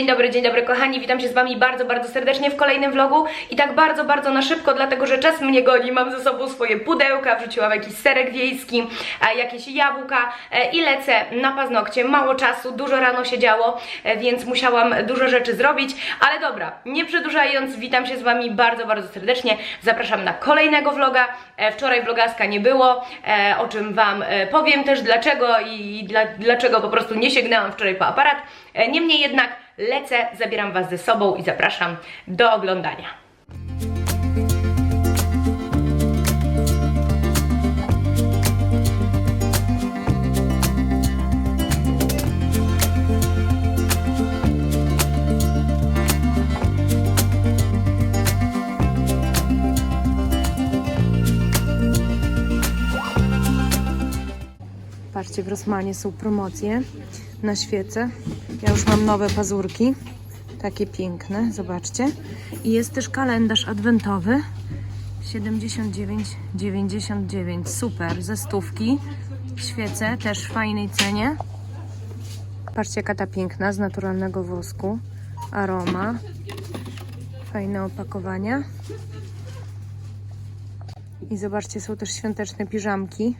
Dzień dobry, dzień dobry kochani, witam się z wami bardzo, bardzo serdecznie w kolejnym vlogu. I tak bardzo, bardzo na szybko, dlatego że czas mnie goni, mam ze sobą swoje pudełka, wrzuciłam jakiś serek wiejski, e, jakieś jabłka e, i lecę na paznokcie, mało czasu, dużo rano się działo, e, więc musiałam dużo rzeczy zrobić, ale dobra, nie przedłużając, witam się z wami bardzo, bardzo serdecznie, zapraszam na kolejnego vloga, wczoraj vlogaska nie było, o czym wam powiem też dlaczego i dla, dlaczego po prostu nie sięgnęłam wczoraj po aparat, Niemniej jednak lecę, zabieram Was ze sobą i zapraszam do oglądania. Patrzcie, w Rosmanie są promocje na świece. Ja już mam nowe pazurki. Takie piękne, zobaczcie. I jest też kalendarz adwentowy. 79,99. Super, ze stówki. Świece też w fajnej cenie. Patrzcie, jaka ta piękna, z naturalnego wosku. Aroma. Fajne opakowania. I zobaczcie, są też świąteczne piżamki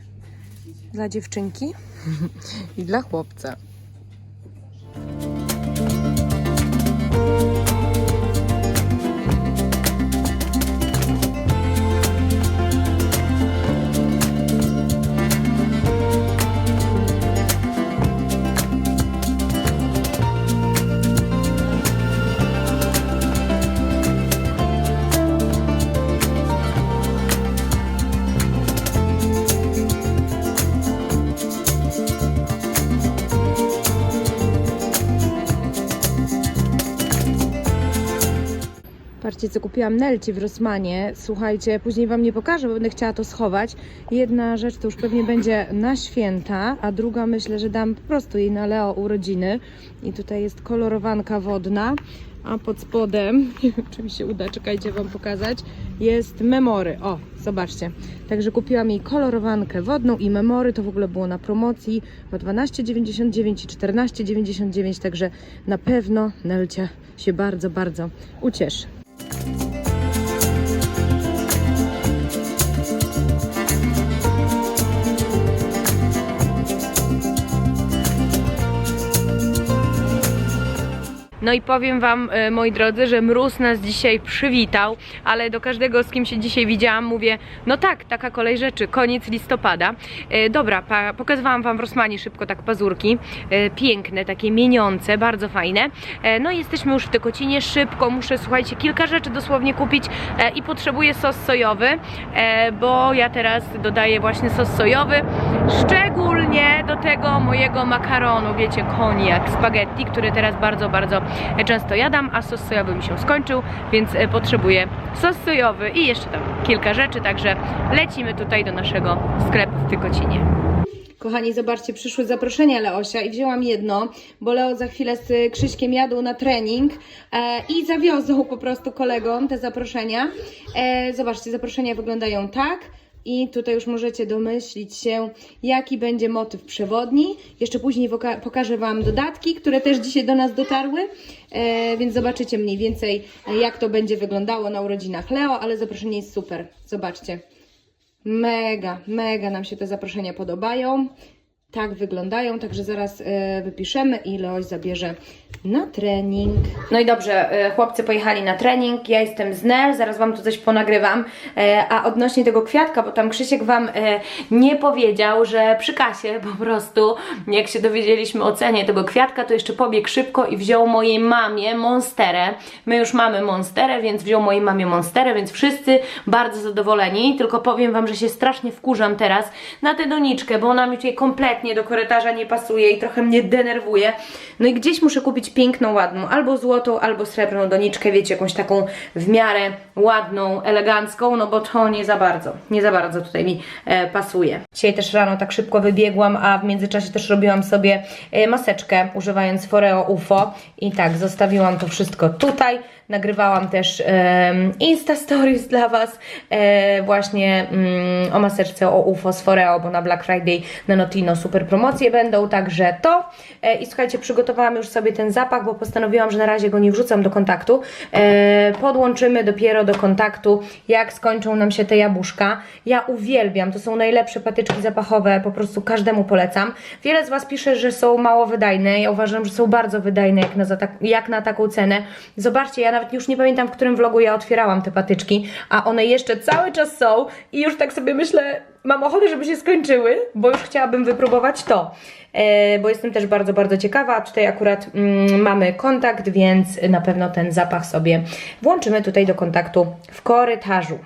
dla dziewczynki i dla chłopca. Patrzcie, co kupiłam Nelci w Rosmanie. Słuchajcie, później Wam nie pokażę, bo będę chciała to schować. Jedna rzecz to już pewnie będzie na święta, a druga myślę, że dam po prostu jej na Leo urodziny. I tutaj jest kolorowanka wodna, a pod spodem, nie wiem czy mi się uda, czekajcie Wam pokazać, jest memory. O, zobaczcie. Także kupiłam jej kolorowankę wodną i memory, to w ogóle było na promocji po 12,99 i 14,99, także na pewno Nelcia się bardzo, bardzo ucieszy. Thank you. No i powiem Wam, e, moi drodzy, że mróz nas dzisiaj przywitał, ale do każdego, z kim się dzisiaj widziałam, mówię, no tak, taka kolej rzeczy, koniec listopada. E, Dobra, pokazywałam Wam w Rosmanie szybko tak pazurki, e, piękne, takie mieniące, bardzo fajne. No i jesteśmy już w Tykocinie, szybko muszę, słuchajcie, kilka rzeczy dosłownie kupić i potrzebuję sos sojowy, bo ja teraz dodaję właśnie sos sojowy, szczególnie do tego mojego makaronu, wiecie, koniak, spaghetti, który teraz bardzo, bardzo często jadam, a sos sojowy mi się skończył, więc e, potrzebuję sos sojowy i jeszcze tam kilka rzeczy, także lecimy tutaj do naszego sklepu w Tykocinie. Kochani, zobaczcie, przyszły zaproszenia Leosia i wzięłam jedno, bo Leo za chwilę z Krzyśkiem jadą na trening e, i zawiozą po prostu kolegom te zaproszenia. E, zobaczcie, zaproszenia wyglądają tak. I tutaj już możecie domyślić się, jaki będzie motyw przewodni. Jeszcze później pokażę Wam dodatki, które też dzisiaj do nas dotarły, e, więc zobaczycie mniej więcej, jak to będzie wyglądało na urodzinach Leo, ale zaproszenie jest super. Zobaczcie. Mega, mega nam się te zaproszenia podobają. Tak wyglądają, także zaraz e, wypiszemy i Leoś zabierze na trening. No i dobrze, e, chłopcy pojechali na trening, ja jestem z Nel, zaraz Wam tu coś ponagrywam. E, a odnośnie tego kwiatka, bo tam Krzysiek Wam e, nie powiedział, że przy kasie po prostu, jak się dowiedzieliśmy o cenie tego kwiatka, to jeszcze pobiegł szybko i wziął mojej mamie monsterę. My już mamy monsterę, więc wziął mojej mamie monsterę, więc wszyscy bardzo zadowoleni. Tylko powiem Wam, że się strasznie wkurzam teraz na tę doniczkę, bo ona mi tutaj kompletnie do korytarza nie pasuje i trochę mnie denerwuje. No i gdzieś muszę kupić piękną, ładną, albo złotą, albo srebrną doniczkę, wiecie, jakąś taką w miarę ładną, elegancką, no bo to nie za bardzo, nie za bardzo tutaj mi e, pasuje. Dzisiaj też rano tak szybko wybiegłam, a w międzyczasie też robiłam sobie e, maseczkę, używając Foreo UFO i tak, zostawiłam to wszystko tutaj. Nagrywałam też em, Insta Stories dla Was e, właśnie mm, o maseczce o UFO z Foreo, bo na Black Friday na Notino super promocje będą, także to. E, I słuchajcie, przygotowałam już sobie ten zapach, bo postanowiłam, że na razie go nie wrzucam do kontaktu. E, podłączymy dopiero do kontaktu, jak skończą nam się te jabłuszka. Ja uwielbiam, to są najlepsze patyczki zapachowe, po prostu każdemu polecam. Wiele z Was pisze, że są mało wydajne. Ja uważam, że są bardzo wydajne jak na, tak, jak na taką cenę. Zobaczcie, ja nawet już nie pamiętam, w którym vlogu ja otwierałam te patyczki, a one jeszcze cały czas są i już tak sobie myślę, mam ochotę, żeby się skończyły, bo już chciałabym wypróbować to. E, bo jestem też bardzo, bardzo ciekawa. Tutaj akurat mm, mamy kontakt, więc na pewno ten zapach sobie włączymy tutaj do kontaktu w korytarzu.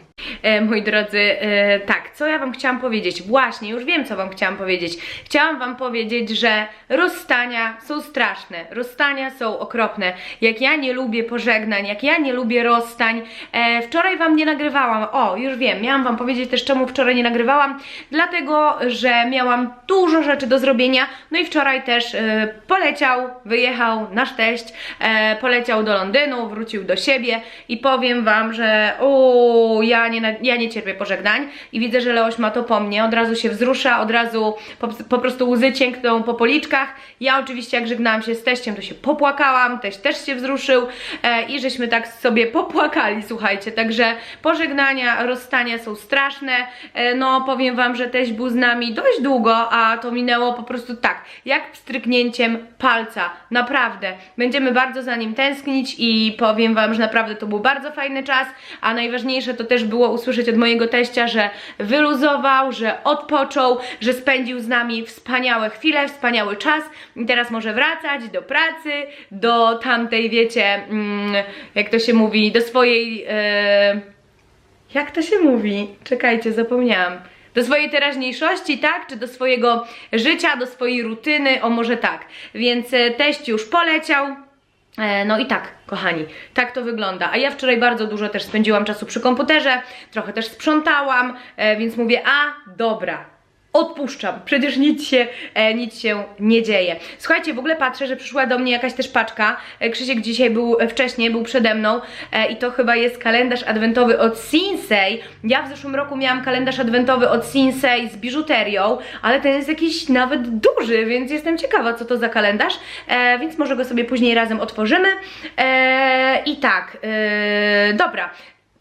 E, moi drodzy, e, tak, co ja Wam chciałam powiedzieć? Właśnie, już wiem, co Wam chciałam powiedzieć. Chciałam Wam powiedzieć, że rozstania są straszne, rozstania są okropne. Jak ja nie lubię pożegnań, jak ja nie lubię rozstań. E, wczoraj Wam nie nagrywałam, o, już wiem, miałam Wam powiedzieć też, czemu wczoraj nie nagrywałam. Dlatego, że miałam dużo rzeczy do zrobienia, no i wczoraj też e, poleciał, wyjechał nasz teść, e, poleciał do Londynu, wrócił do siebie i powiem Wam, że o, ja nie, ja nie cierpię pożegnań i widzę, że Leoś ma to po mnie, od razu się wzrusza, od razu po, po prostu łzy ciękną po policzkach. Ja oczywiście jak żegnałam się z teściem, to się popłakałam, teść też się wzruszył e, i żeśmy tak sobie popłakali, słuchajcie, także pożegnania, rozstania są straszne, no powiem Wam, że teść był z nami dość długo, a to minęło po prostu tak, jak pstryknięciem palca, naprawdę, będziemy bardzo za nim tęsknić i powiem Wam, że naprawdę to był bardzo fajny czas, a najważniejsze to też było usłyszeć od mojego teścia, że wyluzował, że odpoczął, że spędził z nami wspaniałe chwile, wspaniały czas i teraz może wracać do pracy, do tamtej, wiecie, mm, jak to się mówi, do swojej... E, jak to się mówi? Czekajcie, zapomniałam. Do swojej teraźniejszości, tak? Czy do swojego życia, do swojej rutyny, o może tak. Więc e, teść już poleciał. E, No i tak, kochani, tak to wygląda. A ja wczoraj bardzo dużo też spędziłam czasu przy komputerze, trochę też sprzątałam, e, więc mówię, a dobra, odpuszczam, przecież nic się, e, nic się nie dzieje. Słuchajcie, w ogóle patrzę, że przyszła do mnie jakaś też paczka. E, Krzysiek dzisiaj był e, wcześniej, był przede mną e, i to chyba jest kalendarz adwentowy od Sinsei. Ja w zeszłym roku miałam kalendarz adwentowy od Sinsei z biżuterią, ale ten jest jakiś nawet duży, więc jestem ciekawa, co to za kalendarz, e, więc może go sobie później razem otworzymy. E, I tak, e, dobra.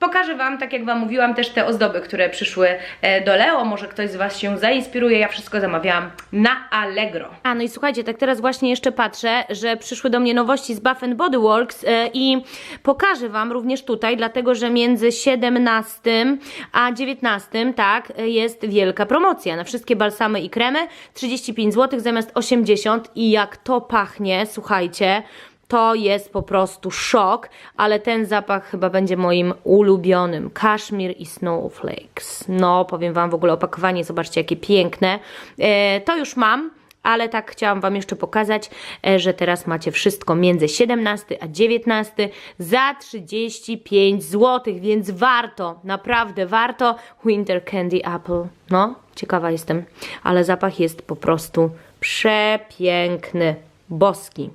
Pokażę Wam, tak jak Wam mówiłam, też te ozdoby, które przyszły e, do Leo. Może ktoś z Was się zainspiruje. Ja wszystko zamawiałam na Allegro. A no i słuchajcie, tak teraz właśnie jeszcze patrzę, że przyszły do mnie nowości z Bath Body Works e, i pokażę Wam również tutaj, dlatego że między 17 a 19, tak, jest wielka promocja na wszystkie balsamy i kremy. 35 zł zamiast 80 i jak to pachnie, słuchajcie. To jest po prostu szok, ale ten zapach chyba będzie moim ulubionym. Kaszmir i Snowflakes. No, powiem Wam w ogóle opakowanie, zobaczcie jakie piękne. E, to już mam. Ale tak chciałam Wam jeszcze pokazać, e, że teraz macie wszystko między 17 a 19 za 35 zł, więc warto, naprawdę warto. Winter Candy Apple. No, ciekawa jestem, ale zapach jest po prostu przepiękny, boski.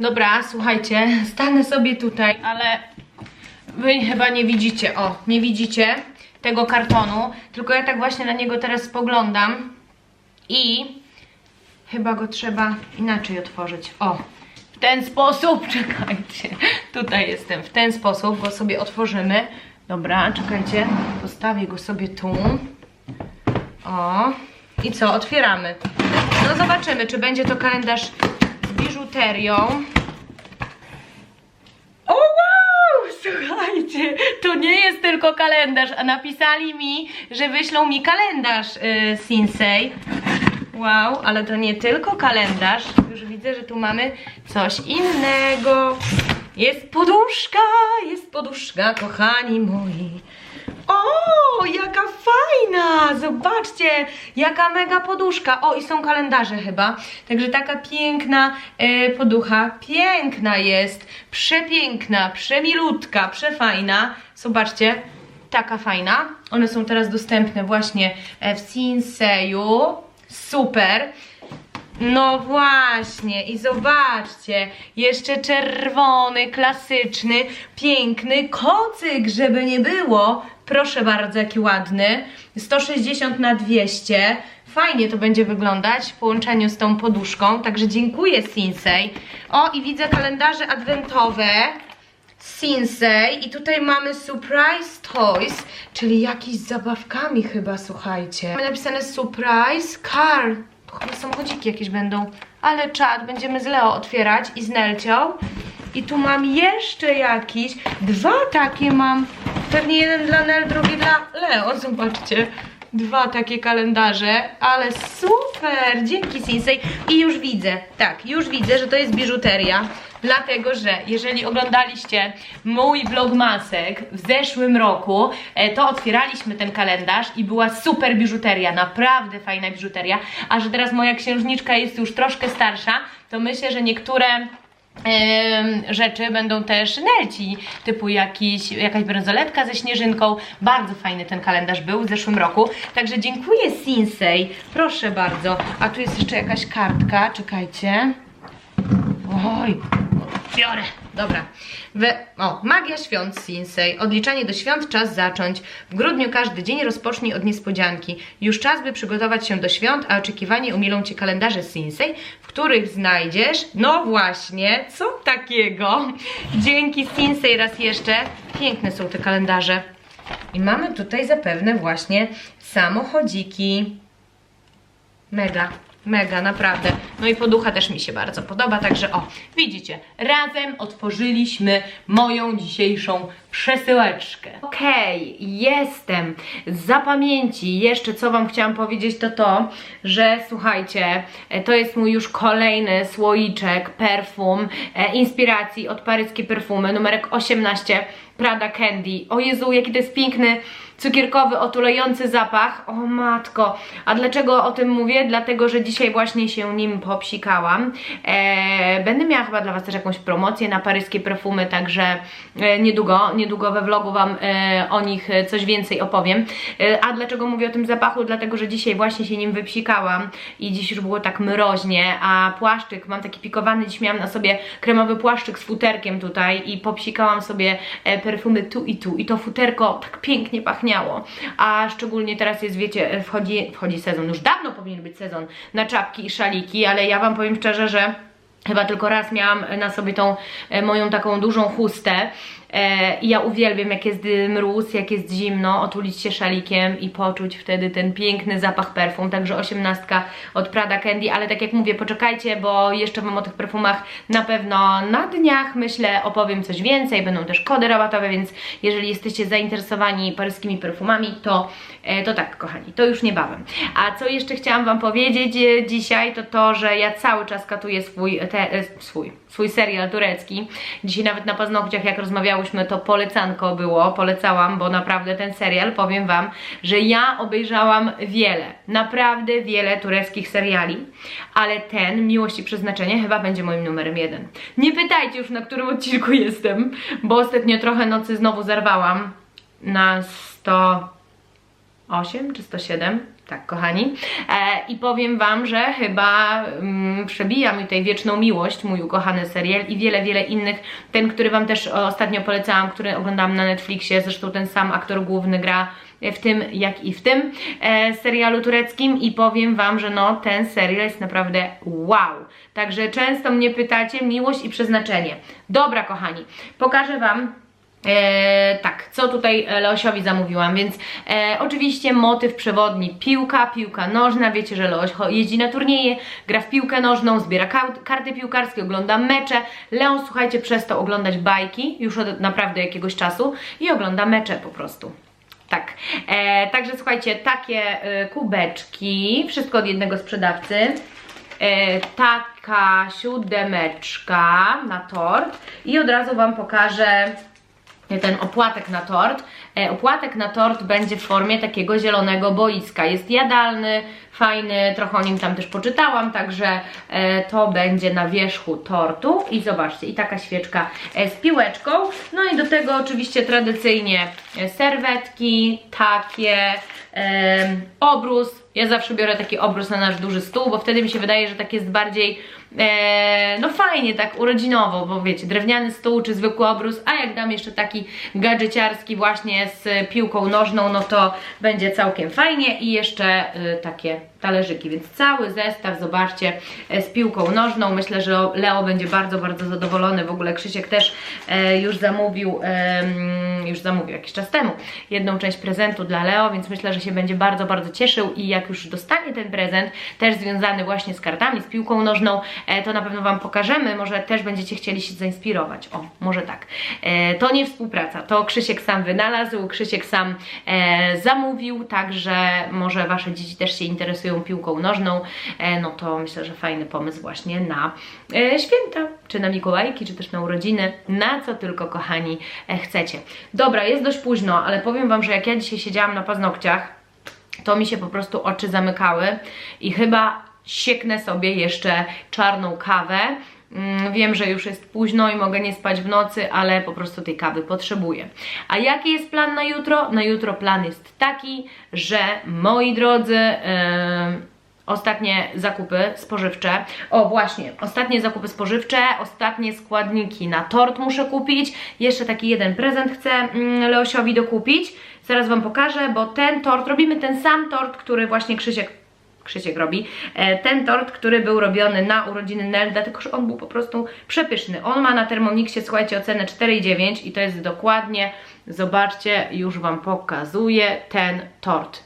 Dobra, słuchajcie, stanę sobie tutaj, ale wy chyba nie widzicie, o, nie widzicie tego kartonu, tylko ja tak właśnie na niego teraz spoglądam i chyba go trzeba inaczej otworzyć. O, w ten sposób, czekajcie, tutaj jestem, w ten sposób go sobie otworzymy. Dobra, czekajcie, postawię go sobie tu. O, i co, otwieramy. No zobaczymy, czy będzie to kalendarz biżuterią. O wow! Słuchajcie, to nie jest tylko kalendarz, a napisali mi, że wyślą mi kalendarz yy, Sinsei. Wow, ale to nie tylko kalendarz. Już widzę, że tu mamy coś innego. Jest poduszka, jest poduszka, kochani moi. O, jaka fajna! Zobaczcie, jaka mega poduszka. O, i są kalendarze chyba. Także taka piękna e, poducha. Piękna jest, przepiękna, przemilutka, przefajna. Zobaczcie, taka fajna. One są teraz dostępne właśnie e, w Sinseju. Super. No właśnie, i zobaczcie, jeszcze czerwony, klasyczny, piękny kocyk, żeby nie było. Proszę bardzo, jaki ładny. 160 na 200. Fajnie to będzie wyglądać w połączeniu z tą poduszką, także dziękuję Sinsei. O, i widzę kalendarze adwentowe. Sinsei i tutaj mamy Surprise Toys, czyli jakieś z zabawkami chyba, słuchajcie. Mamy napisane Surprise Car. To chyba samochodziki jakieś będą. Ale czad, będziemy z Leo otwierać i z Nelcią. I tu mam jeszcze jakiś. Dwa takie mam. Pewnie jeden dla Nel, drugi dla Leo. Zobaczcie. Dwa takie kalendarze, ale super! Dzięki Sinsei. I już widzę, tak, już widzę, że to jest biżuteria. Dlatego, że jeżeli oglądaliście mój vlogmasek w zeszłym roku, e, to otwieraliśmy ten kalendarz i była super biżuteria, naprawdę fajna biżuteria. A że teraz moja księżniczka jest już troszkę starsza, to myślę, że niektóre rzeczy będą też nelci, typu jakiś, jakaś bransoletka ze śnieżynką. Bardzo fajny ten kalendarz był w zeszłym roku. Także dziękuję Sinsei, proszę bardzo. A tu jest jeszcze jakaś kartka, czekajcie. Oj, biorę. Dobra. We, o, magia świąt Sinsei. Odliczanie do świąt, czas zacząć. W grudniu każdy dzień rozpocznij od niespodzianki. Już czas, by przygotować się do świąt, a oczekiwanie umilą Cię kalendarze Sinsei, w których znajdziesz, no właśnie, co takiego? Dzięki Sinsei raz jeszcze. Piękne są te kalendarze. I mamy tutaj zapewne właśnie samochodziki. Mega, mega, naprawdę. No i poducha też mi się bardzo podoba, także o, widzicie, razem otworzyliśmy moją dzisiejszą przesyłeczkę. Okej, jestem. Z pamięci jeszcze co Wam chciałam powiedzieć to to, że słuchajcie, e, to jest mój już kolejny słoiczek perfum e, inspiracji od paryskie perfumy, numerek 18 Prada Candy. O Jezu, jaki to jest piękny cukierkowy, otulający zapach. O matko. A dlaczego o tym mówię? Dlatego, że dzisiaj właśnie się nim popsikałam. E, będę miała chyba dla Was też jakąś promocję na paryskie perfumy, także e, niedługo, niedługo we vlogu Wam e, o nich coś więcej opowiem. E, a dlaczego mówię o tym zapachu? Dlatego, że dzisiaj właśnie się nim wypsikałam i dziś już było tak mroźnie, a płaszczyk, mam taki pikowany, dziś miałam na sobie kremowy płaszczyk z futerkiem tutaj i popsikałam sobie e, perfumy tu i tu. I to futerko tak pięknie pachniało, a szczególnie teraz jest, wiecie, wchodzi, wchodzi sezon, już dawno powinien być sezon na czapki i szaliki, ale ja Wam powiem szczerze, że Chyba tylko raz miałam na sobie tą e, moją taką dużą chustę i ja uwielbiam jak jest mróz, jak jest zimno, otulić się szalikiem i poczuć wtedy ten piękny zapach perfum, także osiemnastka od Prada Candy, ale tak jak mówię, poczekajcie, bo jeszcze Wam o tych perfumach na pewno na dniach, myślę, opowiem coś więcej, będą też kody rabatowe, więc jeżeli jesteście zainteresowani paryskimi perfumami, to, e, to tak, kochani, to już niebawem. A co jeszcze chciałam Wam powiedzieć e, dzisiaj, to to, że ja cały czas katuję swój, te, e, swój, swój serial turecki. Dzisiaj nawet na paznokciach, jak rozmawiałyśmy, to polecanko było, polecałam, bo naprawdę ten serial, powiem Wam, że ja obejrzałam wiele, naprawdę wiele tureckich seriali, ale ten, Miłość i Przeznaczenie, chyba będzie moim numerem jeden. Nie pytajcie już, na którym odcinku jestem, bo ostatnio trochę nocy znowu zerwałam na 100... 8 czy 107, tak kochani. E, I powiem Wam, że chyba mm, przebija mi tutaj Wieczną Miłość, mój ukochany serial i wiele, wiele innych. Ten, który Wam też ostatnio polecałam, który oglądam na Netflixie, zresztą ten sam aktor główny gra w tym, jak i w tym e, serialu tureckim i powiem Wam, że no ten serial jest naprawdę wow. Także często mnie pytacie, miłość i przeznaczenie. Dobra kochani, pokażę Wam E, tak, co tutaj Leosiowi zamówiłam, więc e, oczywiście motyw przewodni piłka, piłka nożna, wiecie, że Leoś jeździ na turnieje, gra w piłkę nożną, zbiera ka- karty piłkarskie, ogląda mecze, Leon, słuchajcie, przestał oglądać bajki już od naprawdę jakiegoś czasu i ogląda mecze po prostu. Tak, e, także słuchajcie, takie e, kubeczki, wszystko od jednego sprzedawcy. E, taka siódemeczka na tort i od razu Wam pokażę ten opłatek na tort. E, opłatek na tort będzie w formie takiego zielonego boiska. Jest jadalny, fajny, trochę o nim tam też poczytałam, także e, to będzie na wierzchu tortu i zobaczcie, i taka świeczka e, z piłeczką. No i do tego oczywiście tradycyjnie e, serwetki, takie, obrus. Ja zawsze biorę taki obrus na nasz duży stół, bo wtedy mi się wydaje, że tak jest bardziej e, no fajnie, tak urodzinowo, bo wiecie, drewniany stół czy zwykły obrus, a jak dam jeszcze taki gadżeciarski właśnie z piłką nożną, no to będzie całkiem fajnie i jeszcze y, takie Bye. Talerzyki, więc cały zestaw, zobaczcie, e, z piłką nożną, myślę, że Leo będzie bardzo, bardzo zadowolony, w ogóle Krzysiek też e, już zamówił, już zamówił jakiś czas temu jedną część prezentu dla Leo, więc myślę, że się będzie bardzo, bardzo cieszył i jak już dostanie ten prezent, też związany właśnie z kartami, z piłką nożną, e, to na pewno Wam pokażemy, może też będziecie chcieli się zainspirować, o, może tak. To nie współpraca, to Krzysiek sam wynalazł, Krzysiek sam zamówił, także może Wasze dzieci też się interesują piłką nożną, e, no to myślę, że fajny pomysł właśnie na e, święta, czy na Mikołajki, czy też na urodziny, na co tylko kochani e, chcecie. Dobra, jest dość późno, ale powiem Wam, że jak ja dzisiaj siedziałam na paznokciach, to mi się po prostu oczy zamykały i chyba sieknę sobie jeszcze czarną kawę. Mm, Wiem, że już jest późno i mogę nie spać w nocy, ale po prostu tej kawy potrzebuję. A jaki jest plan na jutro? Na jutro plan jest taki, że moi drodzy, em, ostatnie zakupy spożywcze. O, właśnie, ostatnie zakupy spożywcze, ostatnie składniki na tort muszę kupić. Jeszcze taki jeden prezent chcę mm, Leosiowi dokupić. Zaraz Wam pokażę, bo ten tort, robimy ten sam tort, który właśnie Krzysiek Krzysiek robi, e, ten tort, który był robiony na urodziny Nelda, tylko że on był po prostu przepyszny. On ma na Thermomixie, słuchajcie, ocenę 4,9 i to jest dokładnie, zobaczcie, już Wam pokazuję ten tort.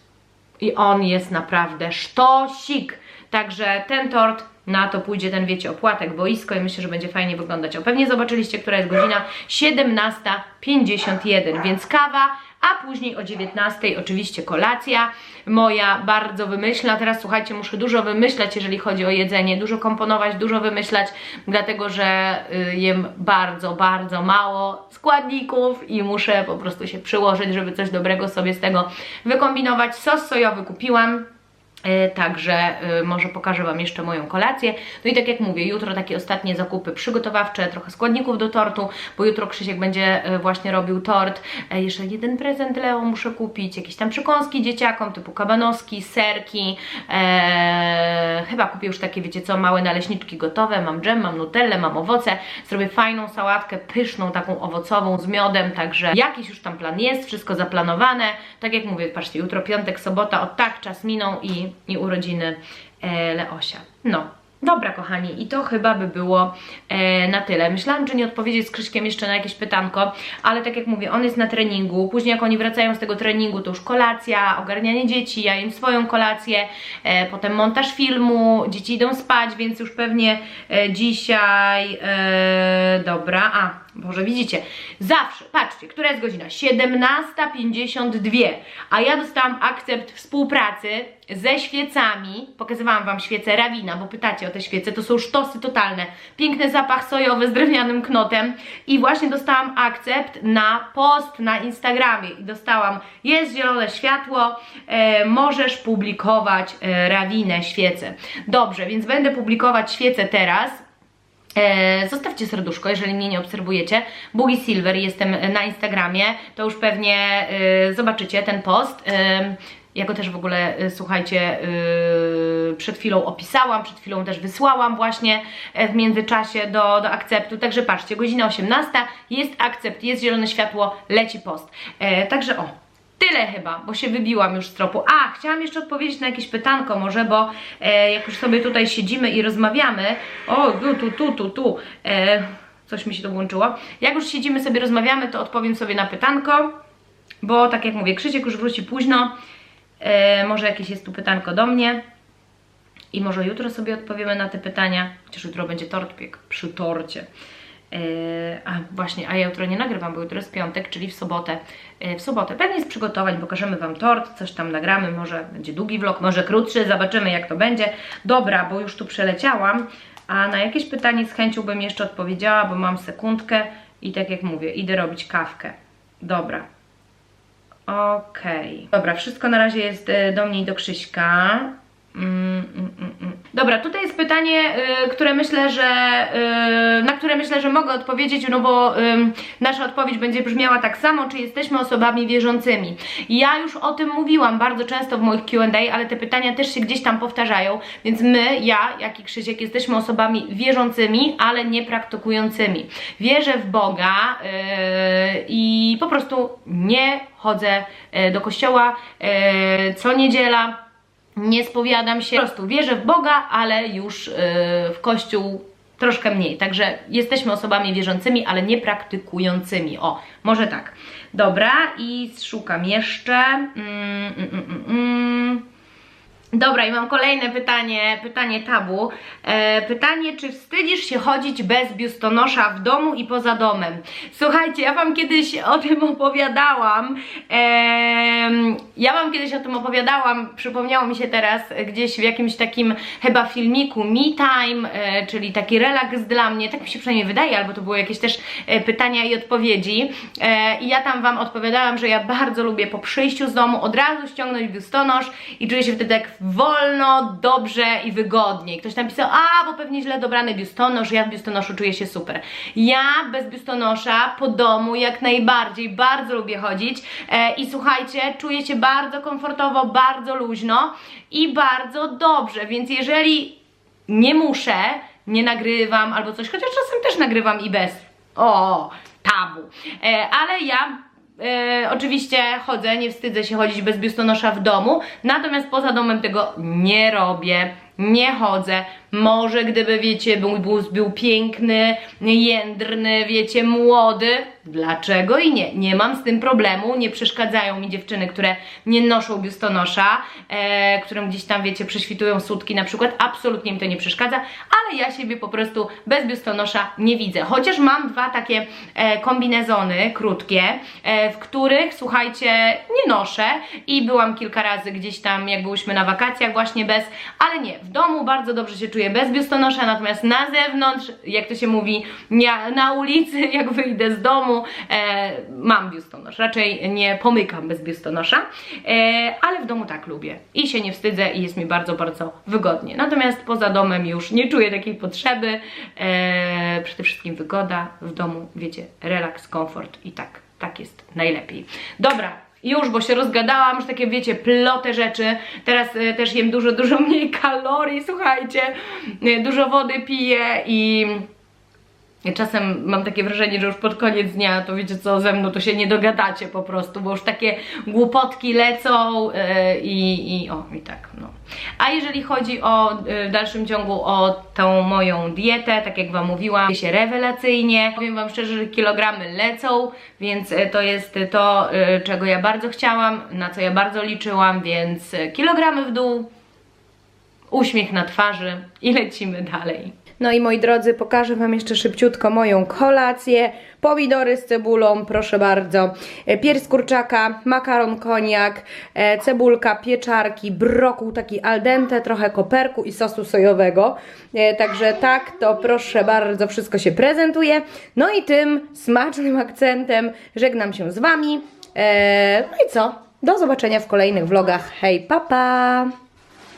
I on jest naprawdę sztosik. Także ten tort na to pójdzie ten, wiecie, opłatek, boisko i myślę, że będzie fajnie wyglądać. O, pewnie zobaczyliście, która jest godzina 17.51, więc kawa, a później o 19.00 oczywiście kolacja moja, bardzo wymyślna. Teraz słuchajcie, muszę dużo wymyślać, jeżeli chodzi o jedzenie, dużo komponować, dużo wymyślać, dlatego że y, jem bardzo, bardzo mało składników i muszę po prostu się przyłożyć, żeby coś dobrego sobie z tego wykombinować. Sos sojowy kupiłam. E, Także e, może pokażę Wam jeszcze moją kolację. No i tak jak mówię, jutro takie ostatnie zakupy przygotowawcze, trochę składników do tortu, bo jutro Krzysiek będzie e, właśnie robił tort. E, Jeszcze jeden prezent Leo muszę kupić, jakieś tam przekąski dzieciakom, typu kabanoski, serki. E, chyba kupię już takie, wiecie co, małe naleśniczki gotowe. Mam dżem, mam nutellę, mam owoce. Zrobię fajną sałatkę, pyszną, taką owocową z miodem, także jakiś już tam plan jest, wszystko zaplanowane. Tak jak mówię, patrzcie, jutro piątek, sobota, o tak czas minął i, i urodziny e, Leosia. No, Dobra, kochani, i to chyba by było e, na tyle. Myślałam, czy nie odpowiedzieć z Krzyśkiem jeszcze na jakieś pytanko, ale tak jak mówię, on jest na treningu. Później, jak oni wracają z tego treningu, to już kolacja, ogarnianie dzieci, ja im swoją kolację, e, potem montaż filmu, dzieci idą spać, więc już pewnie e, dzisiaj. E, dobra, a Boże, widzicie, zawsze, patrzcie, która jest godzina? 17.52, a ja dostałam akcept współpracy ze świecami, pokazywałam Wam świece Rawina, bo pytacie o te świece, to są sztosy totalne, piękny zapach sojowy z drewnianym knotem. I właśnie dostałam akcept na post na Instagramie. I dostałam, jest zielone światło, e, możesz publikować e, Rawinę świece. Dobrze, więc będę publikować świece teraz, zostawcie serduszko, jeżeli mnie nie obserwujecie. Boogie Silver jestem na Instagramie, to już pewnie e, zobaczycie ten post. E, ja go też w ogóle, e, słuchajcie, e, przed chwilą opisałam, przed chwilą też wysłałam właśnie e, w międzyczasie do, do akceptu. Także patrzcie, godzina 18, jest akcept, jest zielone światło, leci post. E, także o, Tyle chyba, bo się wybiłam już z tropu. A, chciałam jeszcze odpowiedzieć na jakieś pytanko może, bo e, jak już sobie tutaj siedzimy i rozmawiamy, o, tu, tu, tu, tu, tu, e, coś mi się to włączyło. Jak już siedzimy sobie, rozmawiamy, to odpowiem sobie na pytanko, bo tak jak mówię, Krzysiek już wróci późno, e, może jakieś jest tu pytanko do mnie. I może jutro sobie odpowiemy na te pytania, chociaż jutro będzie tort piek przy torcie. Yy, a właśnie, a ja jutro nie nagrywam, bo jutro jest piątek, czyli w sobotę. Yy, w sobotę pewnie z przygotowań pokażemy Wam tort, coś tam nagramy, może będzie długi vlog, może krótszy, zobaczymy jak to będzie. Dobra, bo już tu przeleciałam, a na jakieś pytanie z chęcią bym jeszcze odpowiedziała, bo mam sekundkę i tak jak mówię, idę robić kawkę. Dobra. Okej. Dobra, wszystko na razie jest e, do mnie i do Krzyśka. Mm, mm, mm, mm. Dobra, tutaj jest pytanie, y, które myślę, że y, na które myślę, że mogę odpowiedzieć, no bo ym, nasza odpowiedź będzie brzmiała tak samo, czy jesteśmy osobami wierzącymi. Ja już o tym mówiłam bardzo często w moich Q&A, ale te pytania też się gdzieś tam powtarzają, więc my, ja, jak i Krzysiek, jesteśmy osobami wierzącymi, ale nie praktykującymi. Wierzę w Boga yy, i po prostu nie chodzę yy, do kościoła yy, co niedziela, nie spowiadam się, po prostu wierzę w Boga, ale już yy, w Kościół troszkę mniej. Także jesteśmy osobami wierzącymi, ale nie praktykującymi. O, może tak. Dobra, i szukam jeszcze. Mm, mm, mm, mm, mm. Dobra, i mam kolejne pytanie, pytanie tabu. E, pytanie, czy wstydzisz się chodzić bez biustonosza w domu i poza domem? Słuchajcie, ja Wam kiedyś o tym opowiadałam. Em, ja Wam kiedyś o tym opowiadałam, przypomniało mi się teraz gdzieś w jakimś takim chyba filmiku Me Time, e, czyli taki relaks dla mnie, tak mi się przynajmniej wydaje, albo to były jakieś też e, pytania i odpowiedzi. E, I ja tam Wam odpowiadałam, że ja bardzo lubię po przyjściu z domu od razu ściągnąć biustonosz i czuję się wtedy tak wolno, dobrze i wygodnie. Ktoś tam pisał, a bo pewnie źle dobrany biustonosz, ja w biustonoszu czuję się super. Ja bez biustonosza po domu jak najbardziej, bardzo lubię chodzić e, i słuchajcie, czuję się bardzo komfortowo, bardzo luźno i bardzo dobrze, więc jeżeli nie muszę, nie nagrywam albo coś, chociaż czasem też nagrywam i bez. O, tabu. E, ale ja e, oczywiście chodzę, nie wstydzę się chodzić bez biustonosza w domu, natomiast poza domem tego nie robię. Nie chodzę. Może gdyby, wiecie, mój bus był piękny, jędrny, wiecie, młody. Dlaczego i nie? Nie mam z tym problemu. Nie przeszkadzają mi dziewczyny, które nie noszą biustonosza, e, którym gdzieś tam, wiecie, prześwitują sutki na przykład. Absolutnie mi to nie przeszkadza, ale ja siebie po prostu bez biustonosza nie widzę. Chociaż mam dwa takie e, kombinezony krótkie, e, w których, słuchajcie, nie noszę i byłam kilka razy gdzieś tam, jak byłyśmy na wakacjach właśnie bez, ale nie, w domu bardzo dobrze się czuję bez biustonosza, natomiast na zewnątrz, jak to się mówi, na ulicy, jak wyjdę z domu, e, mam biustonosz. Raczej nie pomykam bez biustonosza, e, ale w domu tak lubię i się nie wstydzę i jest mi bardzo, bardzo wygodnie. Natomiast poza domem już nie czuję takiej potrzeby. E, przede wszystkim wygoda w domu, wiecie, relaks, komfort i tak, tak jest najlepiej. Dobra, już, bo się rozgadałam, już takie wiecie, plote rzeczy. Teraz e, też jem dużo, dużo mniej kalorii, słuchajcie. E, dużo wody piję i czasem mam takie wrażenie, że już pod koniec dnia to wiecie co, ze mną to się nie dogadacie po prostu, bo już takie głupotki lecą e, i, i o, i tak, no. A jeżeli chodzi o e, w dalszym ciągu o tą moją dietę, tak jak Wam mówiłam, się rewelacyjnie. Powiem Wam szczerze, że kilogramy lecą, więc e, to jest to, czego ja bardzo chciałam, na co ja bardzo liczyłam, więc kilogramy w dół, uśmiech na twarzy i lecimy dalej. No i moi drodzy, pokażę Wam jeszcze szybciutko moją kolację. Pomidory z cebulą, proszę bardzo. E, Pierś kurczaka, makaron koniak, e, cebulka, pieczarki, brokuł taki al dente, trochę koperku i sosu sojowego. E, Także tak, to proszę bardzo, wszystko się prezentuje. No i tym smacznym akcentem żegnam się z Wami. No i co? Do zobaczenia w kolejnych vlogach. Hej, papa! Pa.